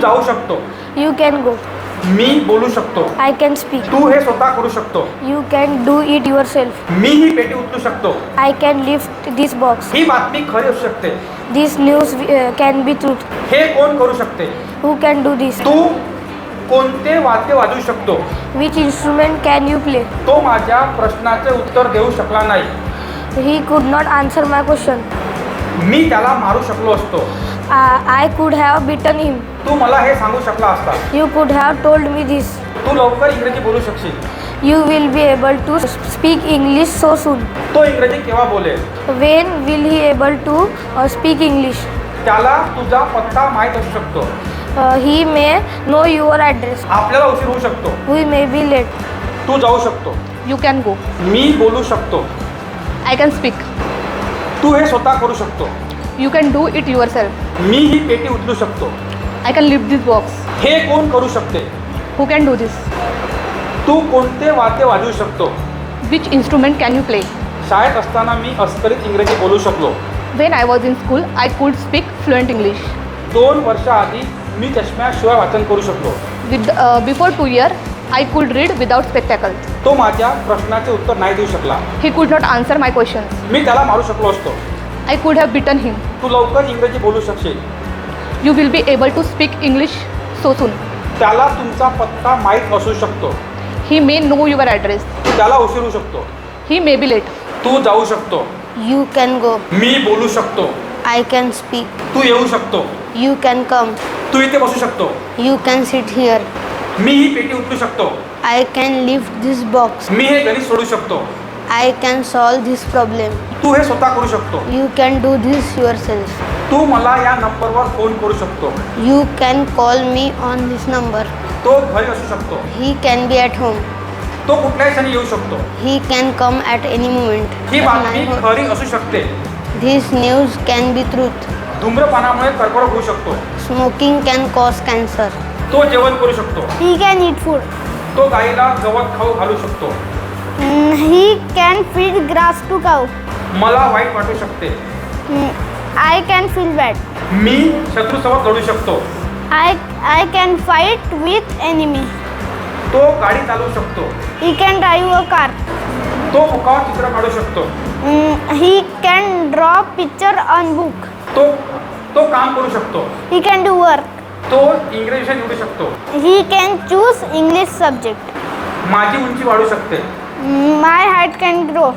जाऊ शकतो. You can go मी बोलू शकतो. आय कॅन स्पीक तू हे स्वतः करू शकतो. You can do it yourself मी ही पेटी उचलू शकतो. I can lift this box ही बातमी खरी असू शकते. This news can be truth हे कोण करू शकते? हू कॅन डू दिस तू कोणते वाद्य वाजवू शकतो? Which instrument can you play तो माझ्या प्रश्नाचे उत्तर देऊ शकला नाही. He could not answer my question मी त्याला मारू शकलो असतो. आय कुड हॅव बिटन हिम तू मला हे सांगू शकला असता. यू कुड हॅव टोल्ड मी दिस तू लवकर इंग्रजी बोलू शकशील. You will be able to speak English so soon तो इंग्रजी केव्हा बोले when will he able to speak English त्याला तुझा पत्ता माहीत असू शकतो. He may know your address आपल्याला उशीर होऊ शकतो. वी मे बी लेट तू जाऊ शकतो. यू कॅन गो मी बोलू शकतो. आय कॅन स्पीक तू हे स्वतः करू शकतो. You can do it yourself मी ही पेटी उचलू शकतो. I can live this box हे कोण करू शकते? हु कॅन डू दिस तू कोणते वाद्य वाजवू शकतो? Which instrument can you play शाळेत असताना मी अस्खलित इंग्रजी बोलू शकलो. When I was in school I could speak fluent English दोन वर्षाआधी मी चष्म्याशिवाय वाचन करू शकलो. With before two year I could read without spectacle तो माझ्या प्रश्नाचे उत्तर नाही देऊ शकला. He could not answer my question मी त्याला मारू शकलो असतो. आय कुड हॅव बिटन हिम तू लवकर इंग्रजी बोलू शकशील. You will be able to speak English so soon त्याला तुमचा पत्ता माहीत असू शकतो. He may know your address तू त्याला उशिरू शकतो. ही मे बी लेट तू जाऊ शकतो. यू कॅन गो मी बोलू शकतो. आय कॅन स्पीक तू येऊ शकतो. यू कॅन कम तू इथे बसू शकतो. यू कॅन सीट हिअर मी ही पेटी उचलू शकतो. I can lift this box मी हे गणित सोडू शकतो. I can solve this problem तू हे स्वतः करू शकतो. You can do this yourself तू मला या नंबरवर फोन करू शकतो. You can call me on this number तो घरी असू शकतो. He can be at home तो कुठल्याही क्षणी येऊ शकतो. He can come at any moment ही बातमी खरी असू शकते. This news can be truth धूम्रपानामुळे कर्करोग होऊ शकतो. स्मोकिंग कॅन कॉज कॅन्सर तो जेवण करू शकतो. ठीक आहे नीट फूड तो गाईला गवत खाऊ घालू शकतो. He can feel grass to cow मला वाईट वाटू शकते. आय कॅन फील बॅड मी शत्रू समोर लढू शकतो. I I can fight with enemy तो गाडी चालवू शकतो. He can drive a car तो मुखावर चित्र काढू शकतो. He can draw picture on book तो तो काम करू शकतो. ही कॅन डू वर्क तो इंग्रजी विषय निवडू शकतो He can choose English subject. माझी उंची वाढू शकते My height can grow.